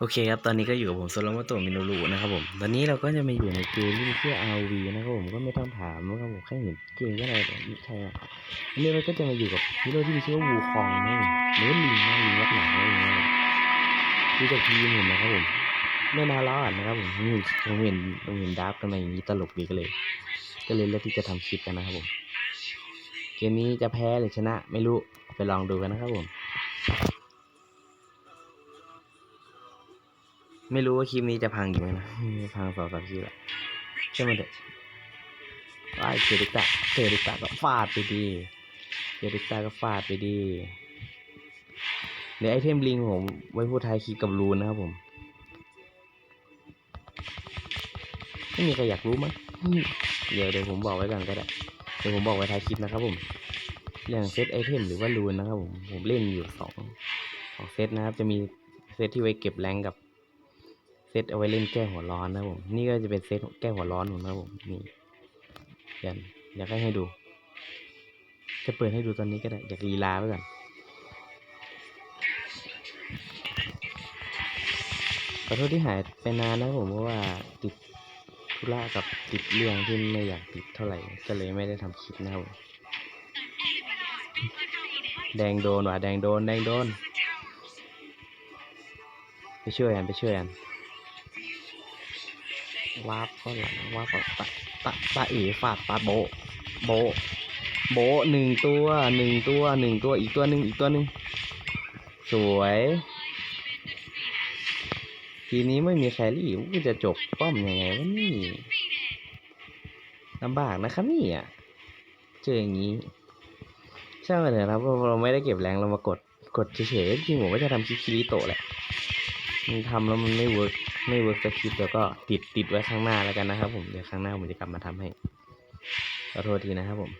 โอเคครับ ตอนนี้ก็อยู่กับผมโซลาร์มโตมิโนรุนะครับผม ตอนนี้เราก็จะมาอยู่ในเกมที่มีชื่อ RV นะครับผม ก็ไม่ต้องถามนะครับผมแค่เห็นเกมก็อะไรแบบนี้ใช่ครับอันนี้เราก็จะมาอยู่กับฮีโร่ที่มีชื่อว่าวูคองนะครับผมหรือว่าลิงนะลิงวัดหนาอะไรอย่างเงี้ยครับดูจากทีมเห็นนะครับผมไม่น่ารอดนะครับผมผมเห็นผมเห็นผมเห็นดับกันมาอย่างนี้ตลกดีก็เลย ก็เลยเลือกที่จะทำคลิปกันนะครับผม เกมนี้จะแพ้หรือชนะ ไม่รู้ไปลองดูกันนะครับผม ไม่รู้ว่าคลิปนี้จะพังอยู่ไหมนะพังสองสามคลิปละใช่ไหมเด็กว่าเจอดิกตาเจอดิกตาก็ฟาดไปดีเจอดิกตาก็ฟาดไปดีเดี๋ยวไอเทมลิงผมไว้พูดท้ายคลิปกับรูนนะครับผม ไม่มีใครอยากรู้มั้ยเดี๋ยวเดี๋ยวผมบอกไว้ก่อนก็ได้ เดี๋ยวผมบอกไว้ท้ายคลิปนะครับผม เรื่องเซตไอเทมหรือว่ารูนนะครับผม ผมเล่นอยู่สองสองเซตนะครับ จะมีเซตที่ไว้เก็บแรงกับ เซตเอาไว้เล่นแก้หัวร้อนนะผม นี่ก็จะเป็นเซตแก้หัวร้อนผมนะผม นี่เดี๋ยวอยากให้ให้ดู จะเปิดให้ดูตอนนี้ก็ได้ อยากลีลาไว้ก่อน ขอโทษที่หายไปนานนะผมเพราะว่าติดธุระกับติดเรื่องที่ไม่อยากติดเท่าไหร่ ก็เลยไม่ได้ทำคลิปนะครับผมแดงโดนว่ะแดงโดน แดงโดน ไปช่วยกัน ไปช่วยกัน วาร์ปก็หลังวาร์ปก็ตะตะตะเอฟาดปาโบ โบ โบหนึ่งตัวหนึ่งตัวหนึ่งตัวอีกตัวหนึ่งอีกตัวหนึ่งสวย ทีนี้ไม่มีแครี่กูจะจบป้อมยังไงวะนี่ลำบากนะครับนี่อะเจออย่างนี้ช่างมันเถอะครับเราไม่ได้เก็บแรงเรามากดกดเฉยๆจริงผมว่าจะทำคิคิริโตะแหละมันทำแล้วมันไม่เวิร์ก ไม่เวิร์กสักคลิปแล้วก็ติดติดไว้ข้างหน้าแล้วกันนะครับ ผมเดี๋ยวข้างหน้าผมจะกลับมาทำให้ขอโทษทีนะครับผม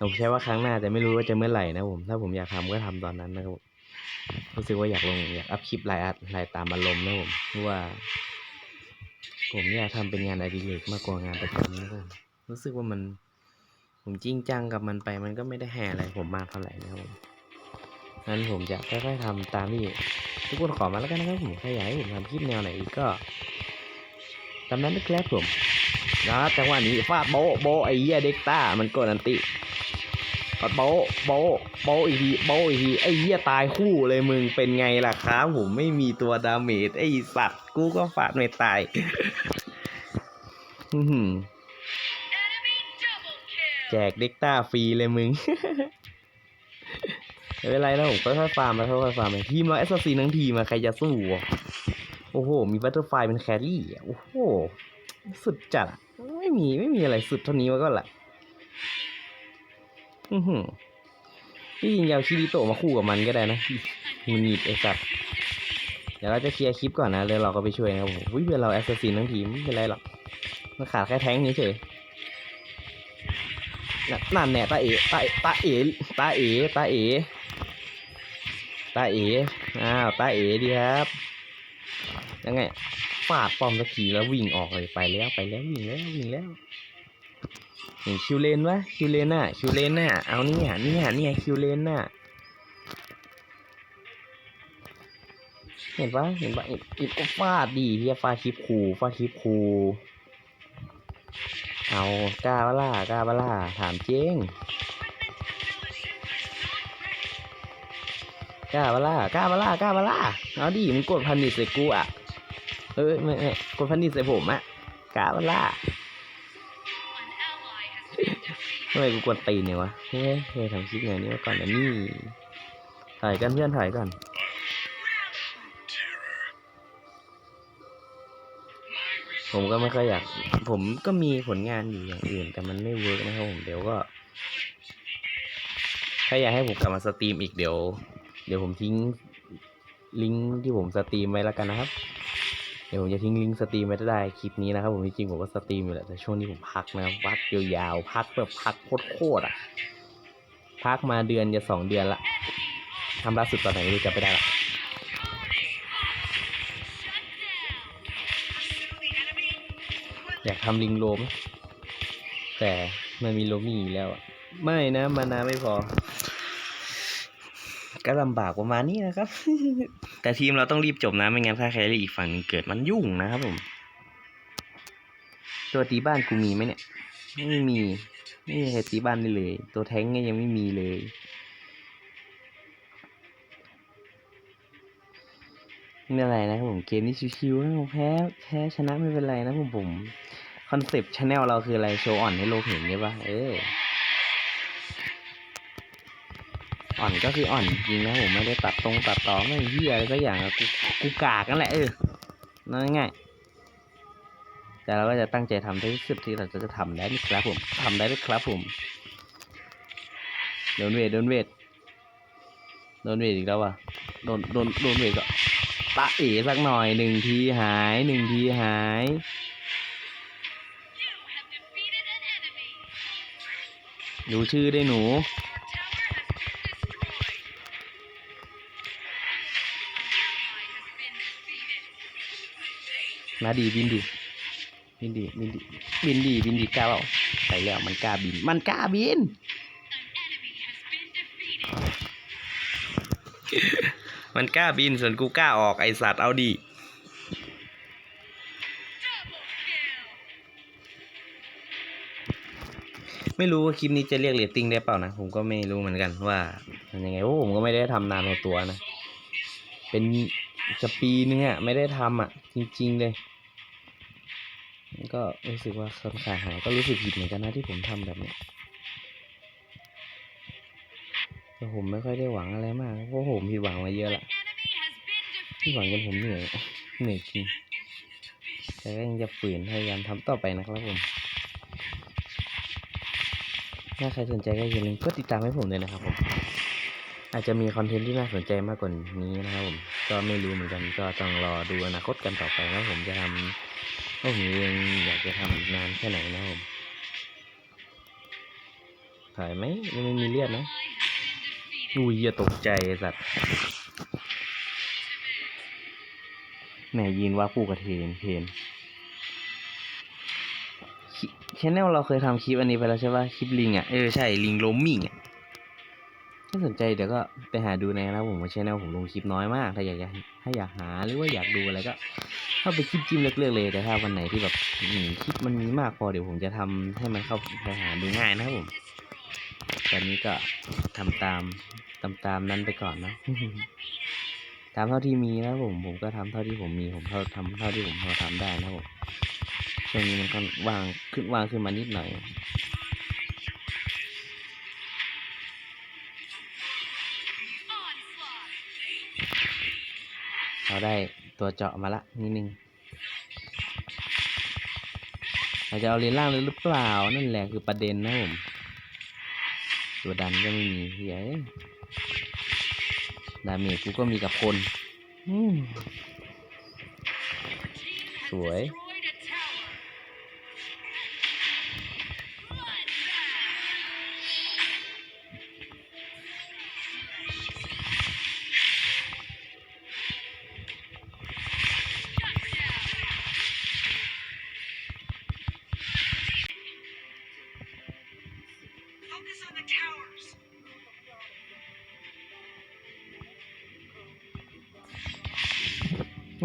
ผมใช้ว่าครั้งหน้าแต่ไม่รู้ว่าจะเมื่อไหร่นะผมถ้าผมอยากทำก็ทำตอนนั้นนะครับผมรู้สึกว่าอยากลงอยากอัพคลิปรายอัดรายตามอารมณ์นะผมเพราะว่า ผมอยากทำเป็นงานอดิเรกมากกว่างานประจำนะครับผมรู้สึกว่ามัน ผมจริงจังกับมันไป มันก็ไม่ได้แห่อะไรผมมากเท่าไหร่นะครับผม งั้นผมจะค่อยๆทำตามที่ทุกคนขอมาแล้วกันนะครับผมใครอยากให้ผมทำคลิปแนวไหนอีกก็ตามนั้นนะครับผมนะจังหวะนี้ฟาดโบโบไอ้เหี้ยเด็กต้ามันกดอันติฟาดโบโบโบอีกทีโบอีกทีไอ้เหี้ยตายคู่เลยมึงเป็นไงล่ะครับผมไม่มีตัวดาเมจไอ้สัตว์กูก็ฟาดไม่ตายแจกเด็กต้าฟรีเลยมึง ไม่เป็นไรนะผมค่อยๆฟาร์มไปค่อยๆฟาร์มไปทีมเราแอสซัสซินทั้งทีมอะใครจะสู้อะโอ้โห มีบัตเตอร์ไฟเป็นแครี่โอ้โห สุดจัดไม่มีไม่มีอะไรสุดเท่านี้มาก็ละอือหือที่จริงยาวคิริโตมาคู่กับมันก็ได้นะมันหนีบไอ้สัตว์เดี๋ยวเราจะเคลียร์คลิปก่อนนะแล้วเราก็ไปช่วยนะครับผมวิเป็นเราแอสซัสซินทั้งทีไม่เป็นไรหรอกมันขาดแค่แท้งนี้เฉยนั่นนั่นแน่ตาเอ๋ตาตาเอ๋ตาเอ๋ตาเอ๋ ตาเอ๋อ้าวตาเอ๋ดีครับ ยังไงฟาดป้อมสักทีแล้ววิ่งออกเลยไปแล้วไปแล้ววิ่งแล้ววิ่งแล้วเห็นคิวเลนวะคิวเลนน่ะคิวเลนน่ะเอานี่อะนี่อะนี่อะคิวเลนน่ะเห็นปะเห็นปะอีกอีกก็ฟาดดีเฮียฟาดคลิปคูฟาดคลิปคูเอากล้าบล่ากล้าบล่าถามเจ้ง ล้าบล่ากล้าบล่ากล้าบล่าเอาดิมึงกดพันนิดใส่กูอะเอ้ยไม่ไม่กดพันนิดใส่ผมอะกล้าบล่าทำไมกูกดตีนเนี่ยวะเฮ้ยเฮ้ยทำคลิปไงนี่มาก่อนนะนี่ถ่ายกันเพื่อนถ่ายก่อนผมก็ไม่ค่อยอยาก ผมก็มีผลงานอยู่อย่างอื่น แต่มันไม่เวิร์กนะครับผมเดี๋ยวก็ ถ้าอยากให้ผมกลับมาสตรีมอีกเดี๋ยว เดี๋ยวผมทิ้งลิงก์ที่ผมสตรีมไว้แล้วกันนะครับ เดี๋ยวผมจะทิ้งลิงก์สตรีมไว้ได้ คลิปนี้นะครับ ผมจริงๆผมก็สตรีมอยู่แหละแต่ช่วงนี้ผมพักนะครับพักยาวๆพักแบบพักโคตรๆอะพักมาเดือนจะสองเดือนละทำล่าสุดตอนไหนไม่รู้จำไม่ได้ละอยากทำลิงโลมแต่มันมีโลมี่แล้วอะไม่นะมานาไม่พอ ก็ลำบากประมาณนี้นะครับ แต่ทีมเราต้องรีบจบนะ ไม่งั้นถ้าแครี่อีกฝั่งเกิดมันยุ่งนะครับผม ตัวตีบ้านกูมีไหมเนี่ย ไม่มี ไม่มีใครตีบ้านได้เลย ตัวแท้งก็ยังไม่มีเลยไม่เป็นไรนะครับผมเกมนี้ชิวๆนะผมแพ้แพ้ชนะไม่เป็นไรนะผมผมคอนเซปต์ชาแนลเราคืออะไรโชว์อ่อนให้โลกเห็นใช่ปะเออ อ่อนก็คืออ่อนจริงนะผมไม่ได้ตัดตรงตัดต่อไม่เหี้ยอะไรสักอย่างกูกูกากนั่นแหละเออนั่นง่ายแต่เราก็จะตั้งใจทำได้ที่สุดที่เราจะทำได้นะครับผมทำได้ด้วยครับผมโดนเวทโดนเวทโดนเวทอีกแล้วว่ะโดนโดนโดนเวทก็ตะเอสักหน่อยหนึ่งทีหายหนึ่งทีหายดูชื่อได้หนู มาดีบินดีบินดีบินดีบินดีบินดีกล้าเปล่าไปแล้วมันกล้าบิน มันกล้าบินมันกล้าบินส่วนกูกล้าออกไอสัตว์เอาดีไม่รู้ว่าคลิปนี้จะเรียกเรตติ้งได้เปล่านะ ผมก็ไม่รู้เหมือนกันว่ามันยังไงเพราะผมก็ไม่ได้ทำนานตัวนะ เป็นจะปีนึงอะไม่ได้ทำอะจริง ๆ เลยก็รู้สึกว่าคนขาดหายก็รู้สึกผิดเหมือนกันนะที่ผมทำแบบนี้แต่ผมไม่ค่อยได้หวังอะไรมากเพราะผมผิดหวังมาเยอะละผิดหวังจนผมเหนื่อยเหนื่อยจริงแต่ก็ยังจะฝืนพยายามทำต่อไปนะครับผมถ้าใครสนใจก็อย่าลืมกดติดตามให้ผมด้วยนะครับผม อาจจะมีคอนเทนต์ที่น่าสนใจมากกว่านี้นะครับผม ก็ไม่รู้เหมือนกันก็ต้องรอดูอนาคตกันต่อไปว่าผมจะทำว่าผมเองอยากจะทำนานแค่ไหนนะครับผมถ่ายไหมยังไม่มีเลือดนะอุ้ยอย่าตกใจสัตว์แหมยินว่าผู้กระเทนเพนชแนลเราเคยทำคลิปอันนี้ไปแล้วใช่ป่ะคลิปลิงอะ เออใช่ลิงล้มมิ่งอะ ถ้าสนใจเดี๋ยวก็ไปหาดูในนะครับผมว่าชแนลผมลงคลิปน้อยมาก ถ้าอยากถ้าอยากหาหรือว่าอยากดูอะไรก็เข้าไปคลิปจิ้มเลือกๆเลยแต่ถ้าวันไหนที่แบบคลิปมันมีมากพอเดี๋ยวผมจะทำให้มันเข้าไปหาดูง่ายนะครับผมตอนนี้ก็ทำตามตามตามนั้นไปก่อนนะตามเท่าที่มีนะผมผมก็ทำเท่าที่ผมมีผมเท่าทำเท่าที่ผมพอทำได้นะผมช่วงนี้มันก็วางขึ้นวางขึ้นมานิดหน่อย เราได้ตัวเจาะมาละนิดนึงเราจะเอาเลนล่างเลยหรือเปล่า นั่นแหละคือประเด็นนะผมตัวดันก็ไม่มีเฮ้ยดาเมจกูก็มีกับคน สวย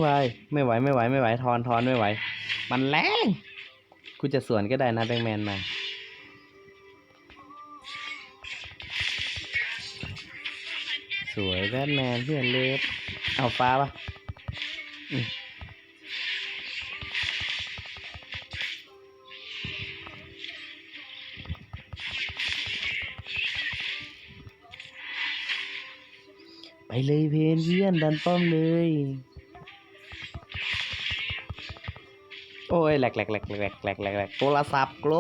วายไม่ไหวไม่ไหวไม่ไหวทอนทอนไม่ไหว มันแรงกูจะสวนก็ได้นะแบงแมนมาสวยแบทแมนเพื่อนเลิฟเอาฟ้าปะไปเลยเพนเพื่อนดันป้อมเลย โอ้ยแหลกแหลกแหลกแหลกแหลกแหลกแหลกโทรศัพท์โกล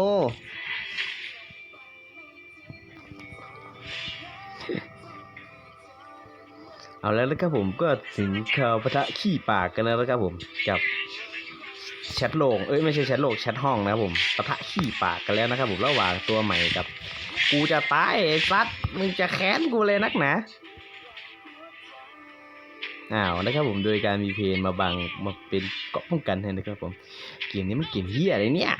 เอาแล้วนะครับผมก็ถึงข่าวปะทะขี้ปากกันแล้วนะครับผมกับแชทโลกเอ้ยไม่ใช่แชทโลกแชทห้องนะครับผมปะทะขี้ปากกันแล้วนะครับผมระหว่างตัวใหม่กับ กูจะตายไอ้ซัดมึงจะแค้นกูเลยนักหนา อ้าวนะครับผมโดยการมีเพนมาบังมาเป็นเกาะป้องกันให้นะครับผมเกมนี้มันเกมเฮียอะไรเนี่ย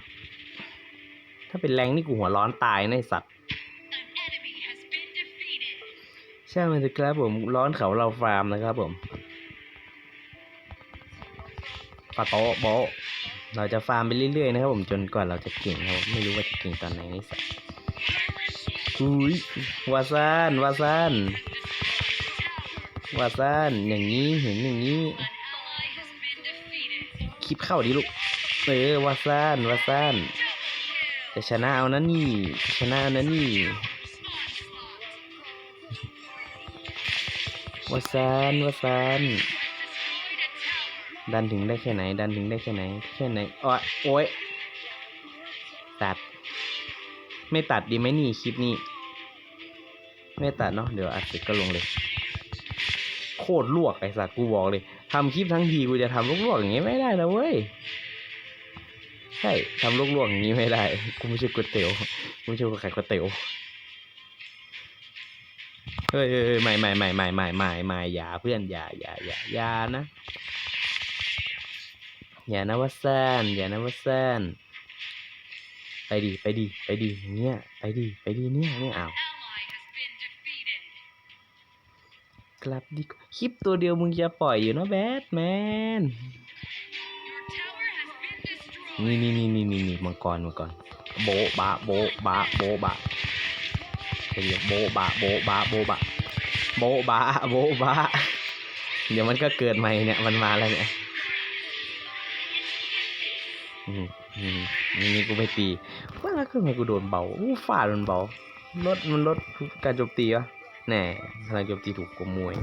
ถ้าเป็นแรงนี่กูหัวร้อนตายในสัตว์ใช่ไหมครับผมร้อนเขาเราฟาร์มนะครับผมปะโตโบเราจะฟาร์มไปเรื่อยๆนะครับผมจนกว่าเราจะเก่งครับไม่รู้ว่าจะเก่งตอนไหนนี่สัสอุ้ยวาซานวาซาน ว่าซานอย่างนี้เห็นอย่างนี้ คลิปเข้าดิลูก เออว่าซานว่าซานจะชนะเอานะนี่ ชนะเอานะนี่ว่าซานว่าซานดันถึงได้แค่ไหน ดันถึงได้แค่ไหน แค่ไหนอ๋อโอ้ยตัด ไม่ตัดดีไหมนี่คลิปนี้ ไม่ตัดเนาะเดี๋ยวอัดเสร็จก็ลงเลย โคตรลวกไอ้สัตว์กูบอกเลยทำคลิปทั้งทีกูจะทำลวกๆอย่างงี้ไม่ได้นะเว้ยใช่ทำลวกๆอย่างนี้ไม่ได้ กูไม่ใช่ก๋วยเตี๋ยวกูไม่ใช่คนขายก๋วยเตี๋ยวเฮ้ยเฮ้ยเฮ้ยไม่ไม่ไม่ไม่ไม่ไม่ไม่อย่าเพื่อนอย่าอย่าอย่าอย่านะ อย่านะว่าแซนอย่านะว่าแซนไปดีไปดีไปดีอย่างเงี้ยไปดีไปดีเนี่ยเนี่ยอ้าว กลับดีกว่าคลิปตัวเดียวมึงจะปล่อยอยู่เนะแบทแมนนี่นี่นี่นี่นี่นี่มังกรมังกรโบบะโบบะโบบะเรียกโบบะโบบะโบบะโบบะโบบะเดี๋ยวมันก็เกิดใหม่เนี่ยมันมาแล้วเนี่ยนี่นี่กูไม่ตีว่าแล้วคือไมกูโดนเบาอู้ฟาดมันเบาลดมันลดการโจมตีวะ แน่พลังโจมตีถูกกว่ามวย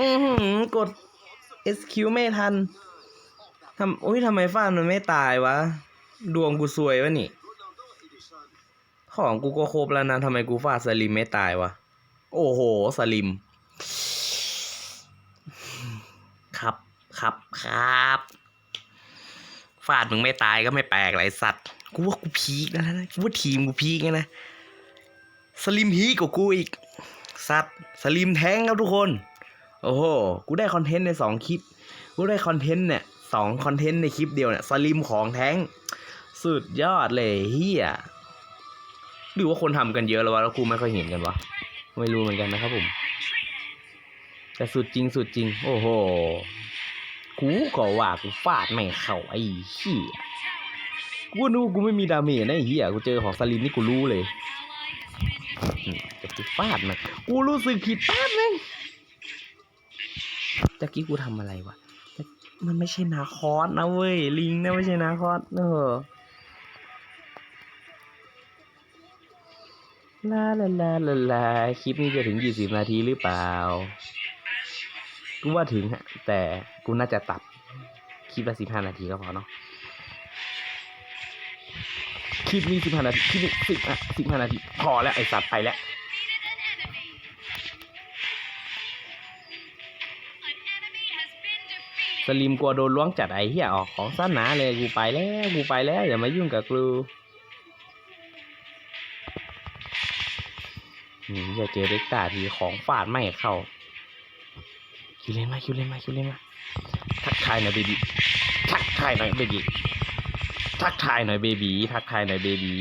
อือหือกด SQ ไม่ทันทำโอ้ยทำไมฟ้านมันไม่ตายวะ ดวงกูซวยวะนี่ ของกูก็ครบแล้วนะทำไมกูฟาดสลิมไม่ตายวะ โอ้โห สลิม ครับครับครับฟาดมึงไม่ตายก็ไม่แปลกไรสัตว์ กูว่ากูพีคแล้วนะกูว่าทีมกูพีคแล้วนะ สลิมพีกว่ากูอีก สัตว์ สลิมแท้งครับทุกคน โอ้โห กูได้คอนเทนต์ในสองคลิป กูได้คอนเทนต์เนี่ยสองคอนเทนต์ในคลิปเดียวเนี่ย สลิมของแท้ง สุดยอดเลยเฮียหรือว่าคนทำกันเยอะแล้ววะแล้วกูไม่ค่อยเห็นกันวะ ไม่รู้เหมือนกันนะครับผม แต่สุดจริงสุดจริง โอ้โหกูก็ว่ากูฟาดไม่เข้าไอ้เหี้ยกูนึกว่ากูไม่มีดาเมจนะไอ้เหี้ยกูเจอของสลิมนี่กูรู้เลยอืมแต่กูฟาดมันกูรู้สึกผิดแป๊บนึงตะกี้กูทำอะไรวะมันไม่ใช่นาคอสนะเว้ยลิงนะไม่ใช่นาคอสเออ ลาลาลาลาลาคลิปนี้จะถึงยี่สิบนาทีหรือเปล่า กูว่าถึงฮะ แต่กูน่าจะตัด คลิปละสิบห้านาทีก็พอเนาะ คลิปนี้สิบห้านาที คลิปนี้สิบสิบห้านาที พอแล้วไอ้สัตว์ไปแล้วสลิมกลัวโดนล้วงจัดไอ้เหี้ยออกของสั้นหนาเลยกูไปแล้วกูไปแล้วอย่ามายุ่งกับกู นี่อย่าเจอเด็กตาทีของฟาดไม่เข้า คิวเล่นมาคิวเล่นมาคิวเล่นมาทักทายหน่อยเบบีทักทายหน่อยเบบีทักทายหน่อยเบบีทักทายหน่อยเบบี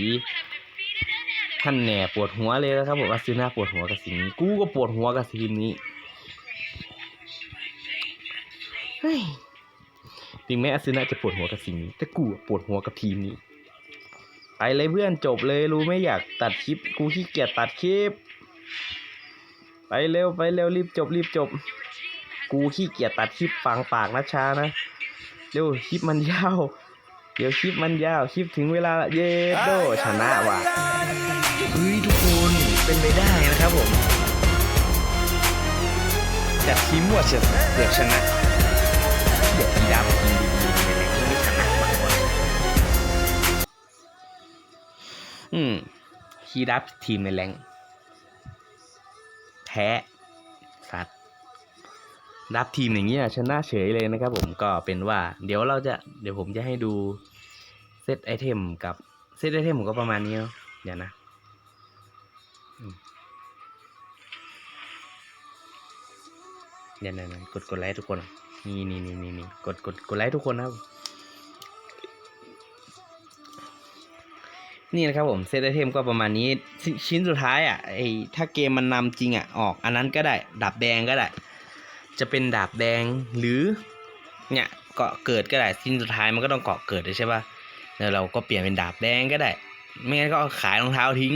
ท่านแหน่ปวดหัวเลยนะครับผมว่าซื้อหน้าปวดหัวกับสิ่งนี้กูก็ปวดหัวกับสิ่งนี้เฮ้ยถึงแม้อาซึนะจะปวดหัวกับสิ่งนี้ แต่กูปวดหัวกับทีมนี้ไปเลยเพื่อนจบเลยรู้ไม่อยากตัดคลิป กูขี้เกียจตัดคลิป ไปเร็วไปเร็วรีบจบรีบจบ กูขี้เกียจตัดคลิปฟังปากนะช้านะ เร็วคลิปมันยาว เดี๋ยวคลิปมันยาวคลิปถึงเวลาเย็ดโดชนะว่ะเฮ้ยทุกคนเป็นไปได้นะครับผมจัดทีมมั่วเฉยเกือบชนะเดี๋ยวอีดาวกินดีๆเลยไม่ชนะมากกว่าอืมฮีดับทีมในแรง พ้สัตว์ดับทีมอย่างเงี้ยชนะเฉยเลยนะครับผมก็เป็นว่า เดี๋ยวเราจะเดี๋ยวผมจะให้ดูเซตไอเทมกับเซตไอเทมผมก็ประมาณนี้เนาะเดี๋ยวนะเดี๋ยวนะกดกดไลค์ทุกคน นี่นี่นี่นี่นี่กดกดกดไลค์ทุกคนนะครับ นี่นะครับผมเซตไอเทมก็ประมาณนี้ชิ้นสุดท้ายอะไอถ้าเกมมันนำจริงอะออก อันนั้นก็ได้ดาบแดงก็ได้ จะเป็นดาบแดงหรือเนี่ยเกาะเกิดก็ได้ชิ้นสุดท้ายมันก็ต้องเกาะเกิดใช่ปะแล้วเราก็เปลี่ยนเป็นดาบแดงก็ได้ ไม่งั้นก็ขายรองเท้าทิ้ง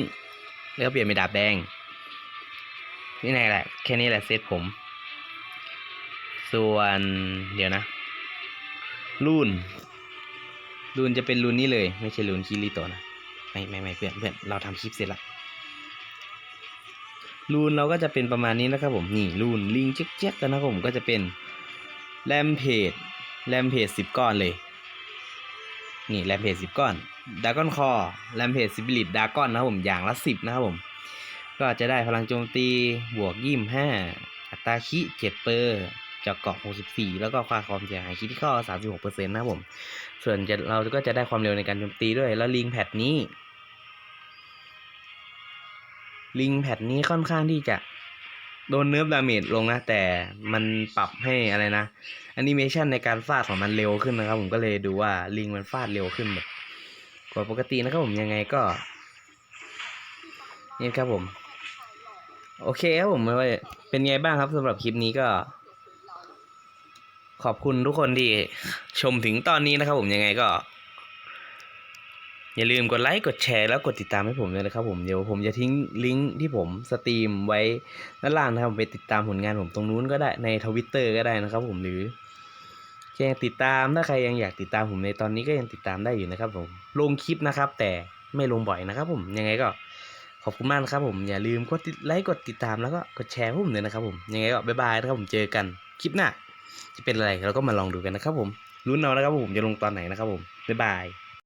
แล้วก็เปลี่ยนเป็นดาบแดงนี่ไงแหละแค่นี้แหละเซตผม ส่วนเดี๋ยวนะรุ่นรุ่นจะเป็นรุ่นนี้เลย ไม่ใช่รุ่นคิริโตนะ ไม่ไม่ไม่เพื่อนเพื่อนเราทำคลิปเสร็จละรูนเราก็จะเป็นประมาณนี้นะครับผมนี่รูนลิงเจ๊กๆกันนะครับผมก็จะเป็นแรมเพจแรมเพจสิบก้อนเลย นี่แรมเพจสิบก้อนดากอนคอแรมเพจสิบิลิตดากอนนะครับผมอย่างละสิบนะครับผม ก็จะได้พลังโจมตีบวกยี่ห้าอัตราคิเจ็ดเปอร์จากเกาะ 64 แล้วก็ความความเสียหายคิดที่ข้อ36%นะครับผม ส่วนจะเราก็จะได้ความเร็วในการโจมตีด้วย แล้วลิงแพดนี้ ลิงแพดนี้ค่อนข้างที่จะโดนเนิร์ฟดาเมจลงนะ แต่มันปรับให้อะไรนะแอนิเมชันในการฟาดของมันเร็วขึ้นนะครับ ผมก็เลยดูว่าลิงมันฟาดเร็วขึ้นแบบกว่าปกตินะครับผมยังไงก็นี่ครับผม โอเคครับผมว่าเป็นไงบ้างครับสำหรับคลิปนี้ก็ ขอบคุณทุกคนที่ชมถึงตอนนี้นะครับผมยังไงก็ อย่าลืมกดไลค์กดแชร์แล้วกดติดตามให้ผมด้วยนะครับผมเดี๋ยวผมจะทิ้งลิงก์ที่ผมสตรีมไว้ด้านล่างนะครับไปติดตามผลงานผมตรงนู้นก็ได้ในทวิตเตอร์ก็ได้นะครับผมหรือแจ้งติดตามถ้าใครยังอยากติดตามผมในตอนนี้ก็ยังติดตามได้อยู่นะครับผมลงคลิปนะครับ แต่ไม่ลงบ่อยนะครับ ผมยังไงก็ขอบคุณมากนะครับผมอย่าลืมกดติดไลค์กดติดตามแล้วก็กดแชร์ให้ผมด้วยนะครับผมยังไงก็บ๊ายบายนะครับผมเจอกันคลิปหน้าจะเป็นอะไรเราก็มาลองดูกันนะครับผมรุ้นเอานะครับผมจะลงตอนไหนนะครับผมบ๊ายบาย